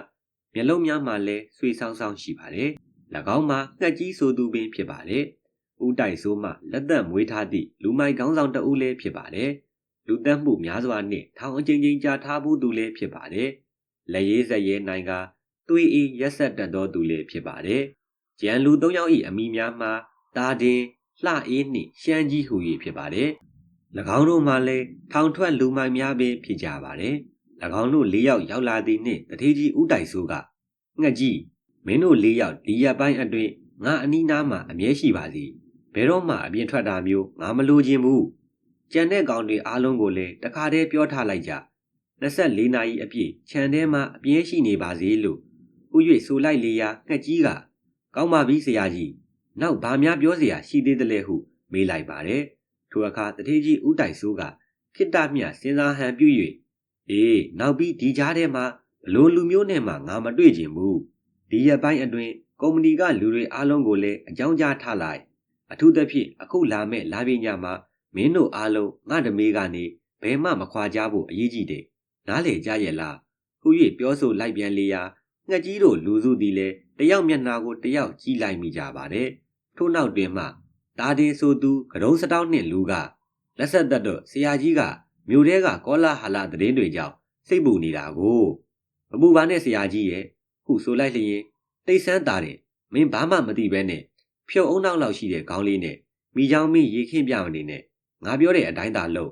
မျက်လုံးများမှာလည်းဆွေဆောင်ဆောင်ရှိပါတယ်၎င်းမှာငှက်ကြီးဆိုသူပင်ဖြစ်ပါတယ်ဦးတိုင်ဆိုးမှလက်သက်မွေးထားသည့်လူမိုက်ကောင်းဆောင်တဦးလည်းဖြစ်ပါတယ်။လူသက်မှုများစွာနှင့်ထောင်အချင်းချင်းကြာထားမှုသူလည်းဖြစ်ပါတယ်။လက်ရေးဆက်ရဲနိုင်ကသွေးအေးရက်ဆက်တတ်သောသူလည်းဖြစ်ပါတယ်။ကျန်လူ၃ယောက်၏အမိများမှာ တာတင်လှအေးနှင့်ရှမ်းကြီးဟူ၍ဖြစ်ပါတယ်။၎င်းတို့မှလည်းထောင်ထွက်လူမိုက်များပင်ဖြစ်ကြပါတယ်။၎င်းတို့၄ယောက်ရောက်လာသည်နှင့်တထေးကြီးဦးတိုင်ဆိုးကငှက်ကြီးမင်းတို့၄ယောက်ဒီရက်ပိုင်းအတွင်းငါအနီးနားမှာအမြဲရှိပါစီ။ဘယ်တော့မှအပြင်ထွက်တာမျိုးငါမလိုချင်ဘူးကြံတဲ့ကောင်တွေအားလုံးကိုလည်းတခါတည်းပြောထားလိုက်ကြ24နာရီအပြည့်ခြံထဲမှာအပြင်းရှိနေပါစေလို့ဥ၍ဆိုလိုက်လေရာငှက်ကြီးကကောင်းပါပြီဆရာကြီး ။နောက်ဘာများပြောစရာရှိသေးသလဲဟုမေးလိုက်ပါတယ်။ထိုအခါတထေးကြီးဦးတိုင်ဆိုးကခိတ္တမြစဉ်စားဟန်ပြု၍အေးနောက်ပြီးဒီကြားထဲမှာဘလို့လူမျိုးနဲ့မှငါမတွေ့ချင်ဘူး။ဒီရက်ပိုင်းအတွင်းကုမ္ပဏီကလူတွေအားလုံးကိုလည်းအကြောင်းကြားထားလိုက်။အထူးသဖြင့်အခုလာမယ့်လာပညာမှာမင်းတို့အားလုံးငါတမေကနေဘယ်မှမခွာကြဖို့အရေးကြီးတယ်။နားလေကြရဲ့လား။ဟု၍ပြောဆိုလိုက်ပြန်လေရာ ငှက်ကြီးတို့လူစုသည်လည်းတယောက်မျက်နှာကိုတယောက်ကြည့်လိုက်မိကြပါတယ်ထို့နောက်တွင်မှတာတင်ဆိုသူကရုံးစတောင်းနှင့်လူကလက်ဆက်သက်တော့ဆရာကြီးကမြို့ထဲကကောလာဟာလာသတင်းတွေကြောင့်စိတ်ပူနေတာကိုမပူပါနဲ့ဆရာကြီးရဲ့ခုဆိုလိုက်လျင်တိတ်ဆန်းတာတယ်မင်းဘာမှမသိပဲနဲ့ဖြုတ်အုံနောက်လောက်ရှိတဲ့ခေါင်းလေးနဲ့မိချောင်းမင်းရေခင်းပြမနေနဲ့ငါပြောတဲ့အတိုင်းသာလုပ်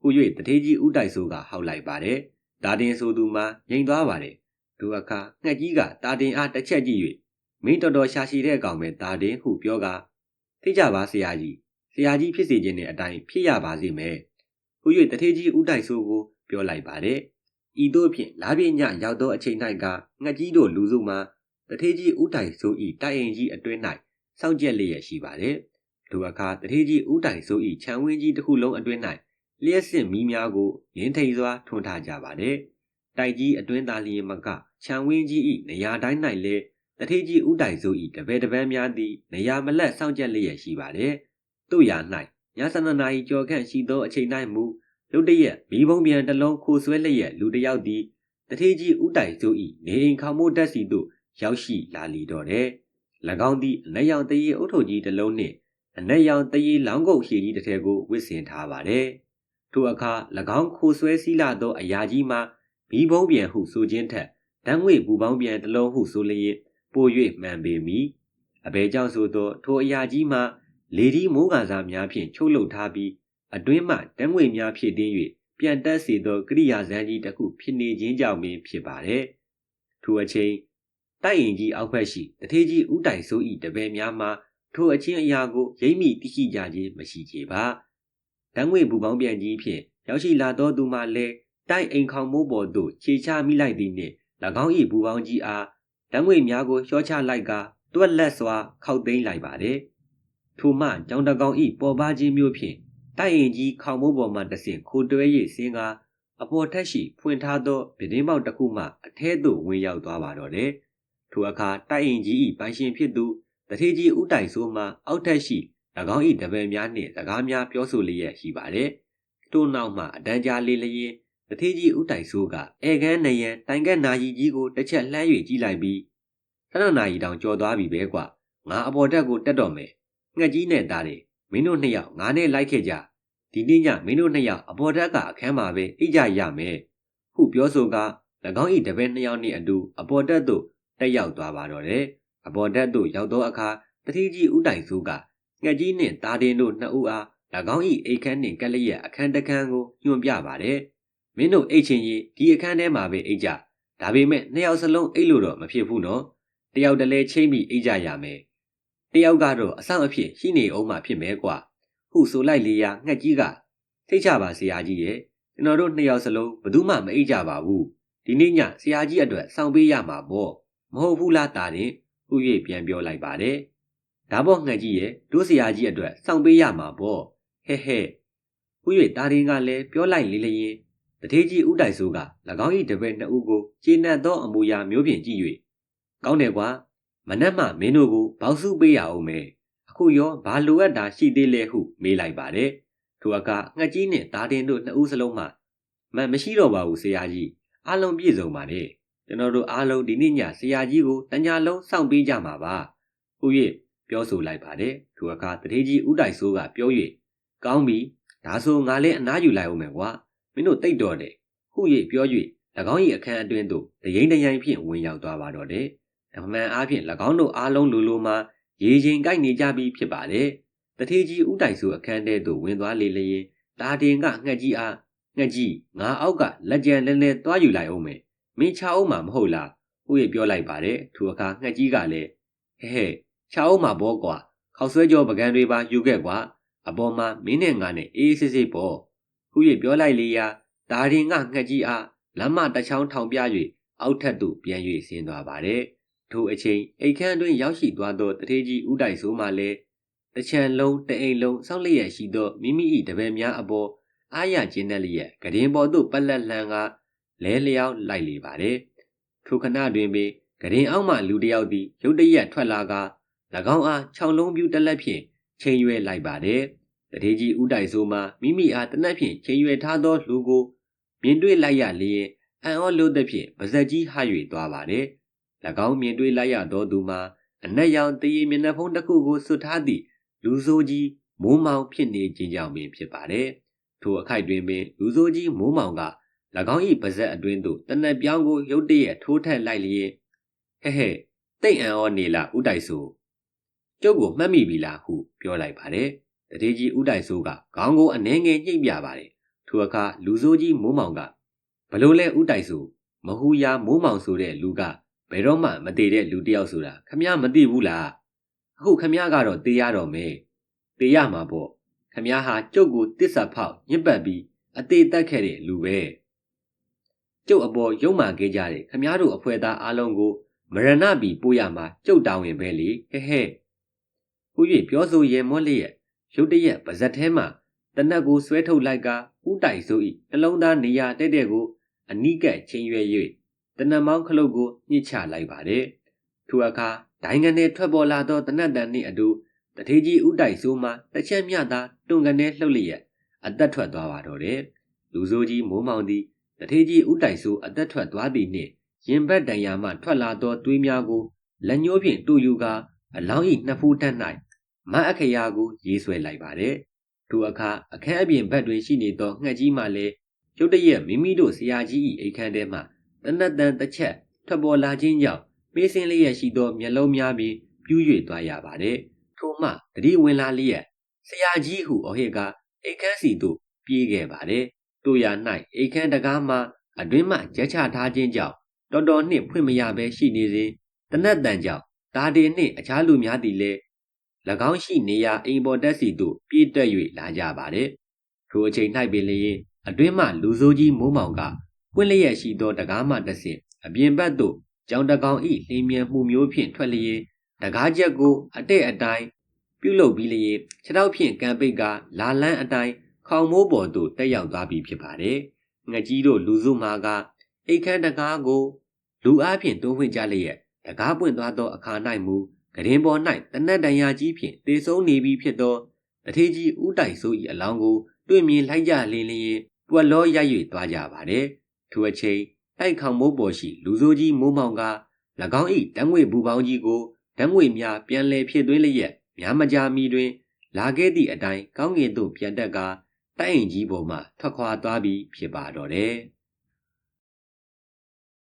ဟူ၍တထေးကြီးဥတိုက်ဆိုးကဟောက်လိုက်ပါတယ်ဒါတင်ဆိုသူမှငြိမ်သွားပါတယ် ဒုအခါငှက်ကြီးကတာတင်အားတစ်ချက်ကြည့်၍မင်းတော်တော်ရှာရှိတဲ့အကောင်ပဲဒါတင်ဟုပြောကသိကြပါဆရာကြီးဆရာကြီးဖြစ်စေခြင်းနဲ့အတိုင်းဖြစ်ရပါစေမယ်ဟူ၍တထေးကြီးဥတိုက်ဆိုးကိုပြောလိုက်ပါတယ်ဤသို့ဖြင့်လာပြညရောက်သောအချိန်၌ကငှက်ကြီးတို့လူစုမှတထေးကြီးဥတိုင်ဆိုဤတိုက်ရင်ကြီးအတွင်း၌စောင့်ကြက်လျက်ရှိပါတယ်။လူအခါတထေးကြီးဦးတိုင်စိုးဤခြံဝင်းကြီးတစ်ခုလုံးအတွင်း၌လျှက်စစ်မီးများကိုရင်းထိန်စွာထွန်းထားကြပါတယ်။ တိုက်ကြီးအတွင်းသားလျင်မကခြံဝင်းကြီးဤနေရာတိုင်း၌လည်းတထေးကြီးဦးတိုင်စိုးဤတပည့်တပန်းများသည်နေရာမလက်စောင့်ကြက်လျက်ရှိပါတယ်။တို့ရာ၌ညဆန္ဒနာ၏ကြော်ခန့်ရှိသောအချိန်၌မူလူတရက်မိဘုံပြန်တစ်လုံးခိုဆွဲလျက်လူတယောက်သည်တထေးကြီးဦးတိုင်စိုးဤနေအိမ်ခေါမိုးတက်စီသို့ရောက်ရှိလာလီတော့တယ်။၎င်းသည်အနက်ရောင်တရေအုတ်ထုပ်ကြီးတစ်လုံးနှင့်အနက်ရောင်တရေလောင်းကုတ်ရှည်ကြီးတစ်ထည်ကိုဝစ်ဆင်ထားပါသည်။ထိုအခါ၎င်းခိုဆွဲစည်းလာသောအရာကြီးမှာ မီးဘုံပြန်ဟုဆိုခြင်းထက်တန်းငွေပူပေါင်းပြန်တစ်လုံးဟုဆိုလျင်ပို၍မှန်ပေမည်။အဘဲကြောင့်ဆိုသောထိုအရာကြီးမှာလေဒီမိုးကန်စားများဖြင့်ချုပ်လုပ်ထားပြီးအတွင်းမှတန်းငွေများဖြစ်တင်း၍ပြန်တက်စေသောကရိယာဇန်ကြီးတစ်ခုဖြစ်နေခြင်းကြောင့်ပင်ဖြစ်ပါတယ်။ထိုအချိန်တိုက်ရင်ကြီးအောက်ဖက်ရှိတထေးကြီးဥတိုင်စိုးဤတပည့်များမှာထိုအချင်းအရာကိုရိပ်မိသိရှိကြခြင်းမရှိချေပါတန်းငွေဘူပေါင်းပြန်ကြီးဖြင့်ရောက်ရှိလာသောသူမှလည်း တိုက်အိမ်ခေါင်မိုးပေါ်သို့ခြေချမိလိုက်သည်နှင့်၎င်း၏ဘူပေါင်းကြီးအားတန်းငွေများကိုလျှော့ချလိုက်ကတွက်လက်စွာခောက်သိမ်းလိုက်ပါတယ်ထိုမှကြောင်တကောင်ဤပေါ်ပါခြင်းမျိုးဖြင့်တိုက်ရင်ကြီးခေါင်မိုးပေါ်မှတဆင့်ခိုတွဲ၍ဆင်းကားအပေါ်ထက်ရှိဖွင့်ထားသောပြတင်းပေါက်တစ်ခုမှအထဲသို့ဝင်ရောက်သွားပါတော့တယ်ထိုအခါတိုက်ရင်ကြီး၏ပိုင်ရှင်ဖြစ်သူတထေးကြီးဦးတိုင်ဆိုးမှအောက်ထက်ရှိ၎င်း၏တပည့်များနှင့်စကားများပြောဆိုလျက်ရှိပါသည်။ထို့နောက်မှအတန်းကြားလေးလျင် တထေးကြီးဦးတိုင်ဆိုးကဧကန်းနယံတိုင်ကက်နာရီကြီးကိုတစ်ချက်လှမ်း၍ကြည့်လိုက်ပြီးဆနနာရီတောင်ကြော်သွားပြီပဲကွာငါအပေါ်တက်ကိုတက်တော့မယ်ငှက်ကြီးနဲ့သားတယ်မင်းတို့နှစ်ယောက်ငါနဲ့လိုက်ခဲ့ကြဒီနေ့ညမင်းတို့နှစ်ယောက်အပေါ်တက်ကအခန်းမှာပဲအိတ်ကြရမယ်ဟုပြောဆိုက၎င်း၏တပည့်နှစ်ယောက်နှင့်အတူအပေါ်တက်သို့တက်ရောက်သွားပါတော့တယ်။အပေါ်ဓာတ်သို့ရောက်သောအခါတတိကြီးဥတိုင်စုကငှက်ကြီးနှင့်တာတင်တို့နှစ်ဦးအား၎င်း၏အိတ်ခမ်းနှင့်ကက်လျက်အခန်းတစ်ခန်းကိုညွှန်ပြပါတယ် မင်းတို့အိတ်ချင်းကြီးဒီအခန်းထဲမှာပဲအိတ်ကြဒါပေမဲ့နှစ်ယောက်စလုံးအိတ်လို့တော့မဖြစ်ဘူးနော်တယောက်တလဲချင်းပြီးအိတ်ကြရမယ်တယောက်ကတော့အဆောင်အဖြစ်ရှိနေအောင်မှဖြစ်မယ်ကွာဟုဆိုလိုက်လေရာငှက်ကြီးကထိတ်ချပါဆရာကြီးရဲ့ကျွန်တော်တို့နှစ်ယောက်စလုံးဘယ်သူမှမအိတ်ကြပါဘူးဒီနေ့ညဆရာကြီးအတွက်စောင့်ပေးရမှာပေါ့မဟုတ်ဘူးလားတာရင်ဥ၍ပြန်ပြောလိုက်ပါတယ်ဒါပေါ့ငှက်ကြီးရဲ့တို့ဆရာကြီးအတွက်စောင့်ပေးရမှာပေါ့ဟဲ့ဟဲ့ဥ၍တာရင်ကလည်းပြောလိုက်လေလျင် တထေးကြီးဥတိုက်ဆိုးက၎င်း၏တပည့်နှစ်ဦးကိုကျေနပ်သောအမူအရာမျိုးဖြင့်ကြည့်၍ကောင်းတယ်ကွာမနှက်မှမင်းတို့ကိုဘောက်စုပေးရအောင်မယ်အခုရောဘာလိုအပ်တာရှိသေးလဲဟုမေးလိုက်ပါတယ်ထိုအခါငှက်ကြီးနှင့်တာတင်တို့နှစ်ဦးစလုံးမှမမရှိတော့ပါဘူးဆရာကြီးအားလုံးပြည့်စုံပါလေကျွန်တော်တို့အားလုံးဒီနေ့ညဆရာကြီးကိုတညာလုံးစောင့်ပေးကြမှာပါဟု၍ပြောဆိုလိုက်ပါတယ်ထိုအခါတထေးကြီးဥတိုက်ဆိုးကပြော၍ကောင်းပြီဒါဆိုငါလည်းအနားယူလိုက်အောင်မယ်ကွာ မင်းတို့တိတ်တော်တယ်ဟု၍ပြော၍၎င်း၏အခန်းအတွင်းသို့တရင်တရင်ဖြင့်ဝင်ရောက်သွားပါတော့တယ်အမှန်အားဖြင့်၎င်းတို့အားလုံးလူလူမှရေချိန်ကိုက်နေကြပြီဖြစ်ပါတယ်တထေးကြီးဥတိုက်ဆိုအခန်းထဲသို့ဝင်သွားလေလျင်တာတင်ကငှက်ကြီးအားငှက်ကြီးငါအောက်ကလက်ကြံလဲလဲသွားယူလိုက်အောင်မယ်မင်းချအောင်မှာမဟုတ်လားဥယေပြောလိုက်ပါတယ်ထိုအခါငှက်ကြီးကလည်းဟဲ့ဟဲ့ချအောင်မှာဘောကွာခောက်ဆွဲကြောပကံတွေပါယူခဲ့ကွာအပေါ်မှာမင်းနဲ့ငါနဲ့အေးဆေးဆေးပေါ့ ဥယေပြောလိုက်လေရာဒါရင်ကငှက်ကြီးအားလမ်းမတစ်ချောင်းထောင်ပြ၍အောက်ထပ်သို့ပြန်၍ဆင်းသွားပါတယ်ထိုအချိန်အိတ်ခမ်းတွင်ရောက်ရှိသွားသောတထေးကြီးဥတိုက်ဆိုးမှလည်းတချံလုံးတအိမ်လုံးစောင့်လျက်ရှိသောမိမိ၏တပည့်များအပေါ်အားရကျင်းတဲ့လျက်ကရင်ပေါ်သို့ပက်လက်လှန်ကလဲလျောင်းလိုက်လေပါတယ်ထိုခဏတွင်ပင်ကရင်အောက်မှလူတစ်ယောက်သည်ရုတ်တရက်ထွက်လာက၎င်းအားခြောင်လုံးပြူတစ်လက်ဖြင့်ချိန်ရွယ်လိုက်ပါတယ် တထေးကြီးဥတိုက်ဆိုးမှမိမိအားတနက်ဖြင့်ချိန်ရွယ်ထားသောလူကိုမြင်တွေ့လိုက်ရလျင်အံ့ဩလို့သဖြင့်ပါဇက်ကြီးဟ၍သွားပါတယ်၎င်းမြင်တွေ့လိုက်ရသောသူမှာအနက်ရောင်တရေမျက်နှာဖုံးတစ်ခုကိုဆွထားသည့်လူဆိုးကြီးမိုးမောင်ဖြစ်နေခြင်းကြောင့်ပင်ဖြစ်ပါတယ်ထိုအခိုက်တွင်ပင်လူဆိုးကြီးမိုးမောင်က၎င်း၏ပါဇက်အတွင်းသို့တနက်ပြောင်းကိုရုတ်တရက်ထိုးထက်လိုက်လျင်ဟဲ့ဟဲ့တိတ်အံ့ဩနေလားဥတိုက်ဆိုကျုပ်ကိုမှတ်မိပြီလားဟုပြောလိုက်ပါတယ် တတိကြီးဥတိုက်ဆိုကခေါင်းကိုအနှဲငယ်ညှိပ်ပြပါတယ်ထိုအခါလူဆိုးကြီးမိုးမောင်ကဘလို့လဲဥတိုက်ဆိုမဟူယာမိုးမောင်ဆိုတဲ့လူကဘယ်တော့မှမတည်တဲ့လူတယောက်ဆိုတာခမည်းမသိဘူးလားအခုခမည်းကတော့တေးရတော့မယ်တေးရမှာပေါ့ခမည်းဟာကျုပ်ကိုတစ္ဆာဖောက်ညစ်ပတ်ပြီးအသေးတက်ခဲ့တဲ့လူပဲကျုပ်အပေါ်ရုံမာခဲ့ကြတဲ့ခမည်းတို့အဖွဲသားအားလုံးကိုမရဏပြီပို့ရမှာကျုပ်တောင်းရင်ပဲလေဟဲ့ဟဲ့ဟူ၍ပြောဆိုရင်မွန်းလျက် ရုတ်တရက်ပါဇက်ထဲမှာတနက်ကိုဆွဲထုတ်လိုက်ကဥတိုက်ဆို၏နှလုံးသားနေရာတဲ့တဲ့ကိုအနိကချင်းရွယ်၍တနက်မောင်းခလုတ်ကိုညှစ်ချလိုက်ပါတယ်ထိုအခါဒိုင်ငံနဲ့ထွက်ပေါ်လာသောတနက်တန်နှင့်အတူတထေးကြီးဥတိုက်ဆိုးမှတစ်ချက်မြသာတွန်ကနေလှုပ်လျက်အသက်ထွက်သွားပါတော့တယ်လူဆိုးကြီးမိုးမောင်သည်တထေးကြီးဥတိုက်ဆိုးအသက်ထွက်သွားသည်နှင့်ရင်ဘတ်တန်ရာမှထွက်လာသောသွေးများကိုလက်ညှိုးဖြင့်တူယူကာအလောင်း၏နှစ်ဖူးတက်၌ မတ်အခရာကိုရေးဆွဲလိုက်ပါတယ်ထိုအခါအခန်းအပြင်ဘက်တွင်ရှိနေသောငှက်ကြီးမှလည်းရုတ်တရက်မိမိတို့ဆရာကြီး၏အိမ်ခန်းထဲမှတနတ်တန်တစ်ချက်ထွက်ပေါ်လာခြင်းကြောင့်မေးစင်းလျက်ရှိသောမျက်လုံးများပင်ပြူး၍သွားရပါတယ်ထို့မှတတိဝင်လာလျက်ဆရာကြီးဟုအဟိကအိမ်ခန်းစီသို့ပြေးခဲ့ပါတယ်တို့ရ၌အိမ်ခန်းတကားမှအတွင်းမှရက်ချထားခြင်းကြောင့်တော်တော်နှင့်ဖွင့်မရဘဲရှိနေစဉ်တနတ်တန်ကြောင့်ဒါဒီနှင့်အခြားလူများသည်လည်း၎ င်းရှိနေရာအိမ်ပေါ်တက်စီသို့ပြေးတက်၍လာကြပါတယ်ထိုအချိန်၌ပင်လျင်အတွင်းမှလူဆိုးကြီးမိုးမောင်ကပွင့်လျက်ရှိသောတကားမှတဆင့်အပြင်ဘက်သို့ကြောင်တကောင်ဤလင်းမြန်မှုမျိုးဖြင့်ထွက်လျင်တကားချက်ကိုအတဲ့အတိုင်းပြုတ်လုပြီးလျင်ခြေထောက်ဖြင့်ကံပိတ်ကလာလန်းအတိုင်းခေါင်မိုးပေါ်သို့တက်ရောက်သွားပြီဖြစ်ပါတယ်။ငကြီးတို့လူစုမာကအိတ်ခမ်းတကားကိုလူအားဖြင့်တိုးဝင်ကြလျက်တကားပွင့်သွားသောအခါ၌မူ ကရင်ပေါ်၌တနတ်တန်ရာကြီးဖြင့်တေဆုံးနေပြီဖြစ်သောတထေးကြီးဥတိုက်ဆိုး၏အလောင်းကိုတွေ့မြင်လိုက်ကြလင်းလျင်ပွက်လောရိုက်၍သွားကြပါတယ်။ထိုအချိန်တိုက်ခေါင်မိုးပေါ်ရှိလူဆိုးကြီးမိုးမောင်က၎င်း၏တံငွေဘူပေါင်းကြီးကိုတံငွေများပြန်လည်ဖြစ်သွင်းလျက်များမကြာမီတွင် လာခဲ့သည့်အတိုင်းကောင်းကင်သို့ပြန်တက်ကတိုက်အိမ်ကြီးပေါ်မှထွက်ခွာသွားပြီးဖြစ်ပါတော့တယ်။